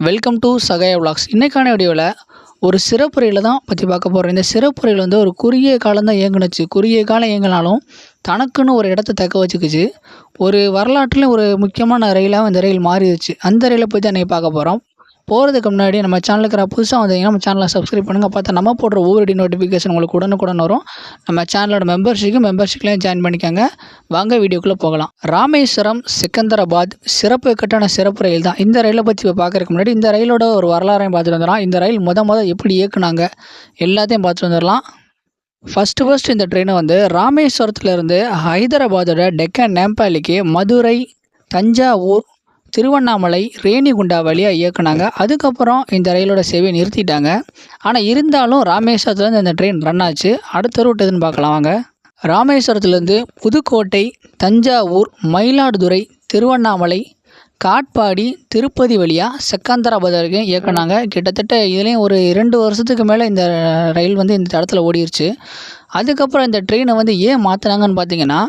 Welcome to Sahaya vlogs இன்றைக்கான வீடியோவில் ஒரு சிறப்பு ரயிலை தான் பற்றி பார்க்க போகிறோம் இந்த சிறப்பு ரயில் வந்து ஒரு குறுகிய காலம் தான் இயங்குனுச்சு. குறுகிய காலம் இயங்கினாலும் தனக்குன்னு ஒரு இடத்த தக்க வச்சுக்கிச்சு. ஒரு வரலாற்றில் ஒரு முக்கியமான ரயிலாக இந்த ரயில் மாறிடுச்சு. அந்த ரயிலை பற்றி அன்றைக்கி பார்க்க போகிறோம் போகிறதுக்கு முன்னாடி நம்ம சேனலுக்கு புதுசாக வந்தீங்கன்னா நம்ம சேனலை சப்ஸ்கிரைப் பண்ணுங்கள் பார்த்தா நம்ம போடுற ஒவ்வொரு நோட்டிஃபிகேஷன் உங்களுக்கு உடனுக்குடன் வரும். நம்ம சேனலோட மெம்பர்ஷிப்பு மெம்பர்ஷிப்லேயும் ஜாயின் பண்ணிக்கோங்க. வாங்க வீடியோக்குள்ளே போகலாம். ராமேஸ்வரம் சிக்கந்தராபாத் சிறப்பு கட்டான சிறப்பு ரயில் தான். இந்த ரயிலை பற்றி இப்போ பார்க்குறதுக்கு முன்னாடி இந்த ரயிலோட ஒரு வரலாறையும் பார்த்துட்டு வந்துடலாம். இந்த ரயில் முத முத எப்படி இயக்குனாங்க எல்லாத்தையும் பார்த்துட்டு வந்துடலாம். ஃபஸ்ட்டு ஃபஸ்ட்டு இந்த ட்ரெயினை வந்து ராமேஸ்வரத்துலேருந்து ஹைதராபாதோட டெக்கன் நேம்பாலிக்கு மதுரை தஞ்சாவூர் திருவண்ணாமலை ரேணிகுண்டா வழியாக இயக்குனாங்க. அதுக்கப்புறம் இந்த ரயிலோட சேவையை நிறுத்திட்டாங்க. ஆனால் இருந்தாலும் ராமேஸ்வரத்துலேருந்து இந்த ட்ரெயின் ரன் ஆச்சு. அடுத்த ரூட் எதுன்னு பார்க்கலாம் வாங்க. ராமேஸ்வரத்துலேருந்து புதுக்கோட்டை தஞ்சாவூர் மயிலாடுதுறை திருவண்ணாமலை காட்பாடி திருப்பதி வழியாக செக்கந்தராபாத் வரைக்கும் இயக்குனாங்க. கிட்டத்தட்ட இதுலேயும் ஒரு இரண்டு வருஷத்துக்கு மேலே இந்த ரயில் வந்து இந்த இடத்துல ஓடிருச்சு. அதுக்கப்புறம் இந்த ட்ரெயினை வந்து ஏன் மாற்றினாங்கன்னு பார்த்தீங்கன்னா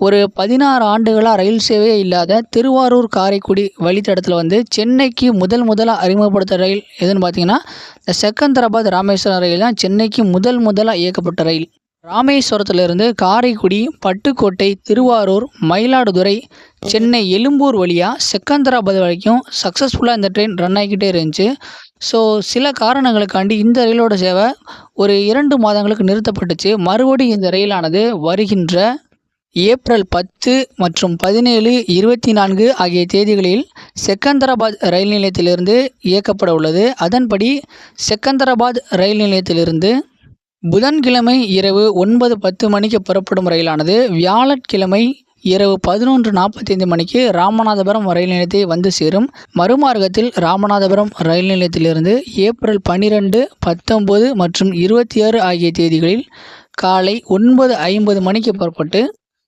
ஒரு பதினாறு ஆண்டுகளாக ரயில் சேவையே இல்லாத திருவாரூர் காரைக்குடி வழித்தடத்தில் வந்து சென்னைக்கு முதல் முதலாக அறிமுகப்படுத்த ரயில் எதுன்னு பார்த்தீங்கன்னா இந்த செகந்தராபாத் ராமேஸ்வரம் ரயில் தான் சென்னைக்கு முதல் முதலாக இயக்கப்பட்ட ரயில். ராமேஸ்வரத்திலிருந்து காரைக்குடி பட்டுக்கோட்டை திருவாரூர் மயிலாடுதுறை சென்னை எழும்பூர் வழியாக செகந்தராபாத் வரைக்கும் சக்ஸஸ்ஃபுல்லாக இந்த ட்ரெயின் ரன் ஆகிக்கிட்டே இருந்துச்சு. ஸோ சில காரணங்களுக்காண்டி இந்த ரயிலோட சேவை ஒரு இரண்டு மாதங்களுக்கு நிறுத்தப்பட்டுச்சு. மறுபடியும் இந்த ரயிலானது வருகின்ற ஏப்ரல் பத்து மற்றும் பதினேழு இருபத்தி நான்கு ஆகிய தேதிகளில் செகந்தராபாத் ரயில் நிலையத்திலிருந்து இயக்கப்பட உள்ளது. அதன்படி செகந்தராபாத் ரயில் நிலையத்திலிருந்து புதன்கிழமை இரவு ஒன்பது பத்து மணிக்கு புறப்படும் ரயிலானது வியாழக்கிழமை இரவு பதினொன்று நாற்பத்தைந்து மணிக்கு ராமநாதபுரம் ரயில் நிலையத்தை வந்து சேரும். மறுமார்க்கத்தில் ராமநாதபுரம் ரயில் நிலையத்திலிருந்து ஏப்ரல் பன்னிரெண்டு பத்தொம்பது மற்றும் இருபத்தி ஆறு ஆகிய தேதிகளில் காலை ஒன்பது ஐம்பது மணிக்கு புறப்பட்டு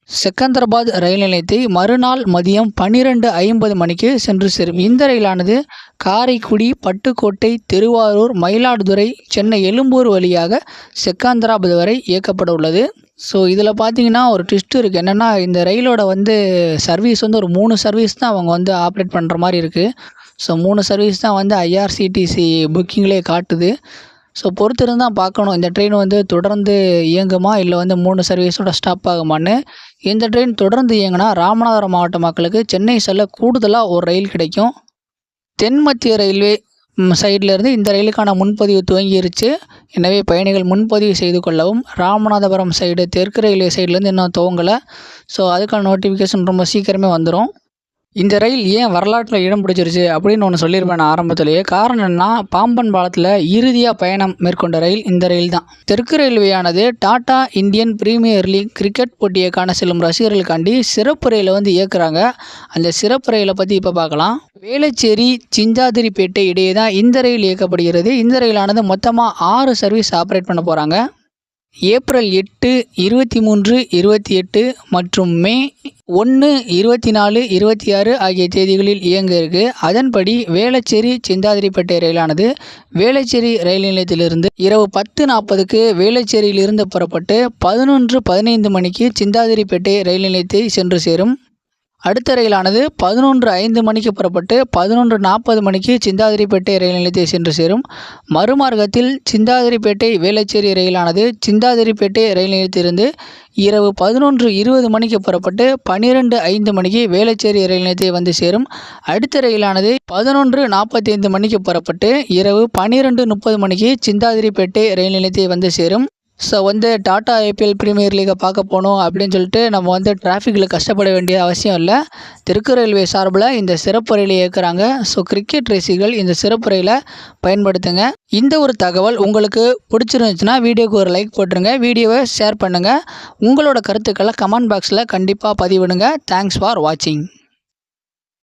செகந்தராபாத் ரயில் நிலையத்தை மறுநாள் மதியம் பன்னிரெண்டு ஐம்பது மணிக்கு சென்று சேரும். இந்த ரயிலானது காரைக்குடி பட்டுக்கோட்டை திருவாரூர் மயிலாடுதுறை சென்னை எழும்பூர் வழியாக செகந்தராபாத் வரை இயக்கப்பட உள்ளது. ஸோ இதில் பார்த்தீங்கன்னா ஒரு ட்விஸ்ட் இருக்குது என்னென்னா இந்த ரயிலோட வந்து சர்வீஸ் வந்து ஒரு மூணு சர்வீஸ் தான் அவங்க வந்து ஆப்ரேட் பண்ணுற மாதிரி இருக்குது ஸோ மூணு சர்வீஸ் தான் வந்து ஐஆர்சிடிசி புக்கிங்லேயே காட்டுது. ஸோ பொறுத்திருந்து தான் பார்க்கணும் இந்த ட்ரெயின் வந்து தொடர்ந்து இயங்குமா இல்லை வந்து மூணு சர்வீஸோட ஸ்டாப் ஆகுமான்னு. இந்த ட்ரெயின் தொடர்ந்து இயங்கினா ராமநாதபுரம் மாவட்ட மக்களுக்கு சென்னை செல்ல கூடுதலாக ஒரு ரயில் கிடைக்கும். தென் மத்திய ரயில்வே சைட்லேருந்து இந்த ரயிலுக்கான முன்பதிவு துவங்கிருச்சு. எனவே பயணிகள் முன்பதிவு செய்து கொள்ளவும் ராமநாதபுரம் சைடு தெற்கு ரயில்வே சைட்லேருந்து இன்னும் துவங்கலை. ஸோ அதுக்கான நோட்டிஃபிகேஷன் ரொம்ப சீக்கிரமே வந்துடும் இந்த ரயில் ஏன் வரலாற்றில் இடம் பிடிச்சிருச்சு அப்படின்னு ஒன்று சொல்லியிருப்பேன் நான் ஆரம்பத்திலேயே. காரணம் என்னன்னா பாம்பன் பாலத்தில் இறுதியாக பயணம் மேற்கொண்ட ரயில் இந்த ரயில் தான். தெற்கு ரயில்வேயானது Tata Indian Premier League cricket போட்டியை காண செல்லும் ரசிகர்களுக்காண்டி சிறப்பு ரயிலை வந்து இயக்குறாங்க. அந்த சிறப்பு ரயிலை பற்றி இப்போ பார்க்கலாம். வேளச்சேரி சிஞ்சாதிரிப்பேட்டை இடையே தான் இந்த ரயில் இயக்கப்படுகிறது. இந்த ரயிலானது மொத்தமாக ஆறு சர்வீஸ் ஆப்ரேட் பண்ண போகிறாங்க ஏப்ரல் எட்டு இருபத்தி மூன்று இருபத்தி எட்டு மற்றும் மே ஒன்று இருபத்தி நாலு இருபத்தி ஆறு ஆகிய தேதிகளில் இயங்க இருக்கு. அதன்படி வேளச்சேரி சிந்தாதிரிப்பேட்டை ரயிலானது வேளச்சேரி ரயில் நிலையத்திலிருந்து இரவு பத்து நாற்பதுக்கு வேளச்சேரியிலிருந்து புறப்பட்டு பதினொன்று பதினைந்து மணிக்கு சிந்தாதிரிப்பேட்டை ரயில் நிலையத்தை சென்று சேரும். அடுத்த ரயிலானது பதினொன்று ஐந்து மணிக்கு புறப்பட்டு பதினொன்று நாற்பது மணிக்கு சிந்தாதிரிப்பேட்டை ரயில் நிலையத்தை சென்று சேரும். மறுமார்க்கத்தில் சிந்தாதிரிப்பேட்டை வேளச்சேரி ரயிலானது சிந்தாதிரிப்பேட்டை ரயில் நிலையத்திலிருந்து இரவு பதினொன்று இருபது மணிக்கு புறப்பட்டு பன்னிரெண்டு ஐந்து மணிக்கு வேளச்சேரி ரயில் நிலையத்தை வந்து சேரும். அடுத்த ரயிலானது பதினொன்று நாற்பத்தி ஐந்து மணிக்கு புறப்பட்டு இரவு பன்னிரெண்டு முப்பது மணிக்கு சிந்தாதிரிப்பேட்டை ரயில் நிலையத்தை வந்து சேரும். ஸோ வந்து டாட்டா ஐபிஎல் ப்ரீமியர் லீகை பார்க்க போகணும் அப்படின்னு சொல்லிட்டு நம்ம வந்து டிராஃபிக்கில் கஷ்டப்பட வேண்டிய அவசியம் இல்லை. தெற்கு ரயில்வே சார்பில் இந்த சிறப்பு ரயிலை இயக்குறாங்க. ஸோ கிரிக்கெட் ரசிகள் இந்த சிறப்பு ரயிலை பயன்படுத்துங்க. இந்த ஒரு தகவல் உங்களுக்கு பிடிச்சிருந்துச்சுன்னா வீடியோக்கு ஒரு லைக் போட்டுருங்க. வீடியோவை ஷேர் பண்ணுங்கள் உங்களோட கருத்துக்களை கமெண்ட் பாக்ஸில் கண்டிப்பாக பதிவிடுங்க. தேங்க்ஸ் ஃபார் வாட்சிங்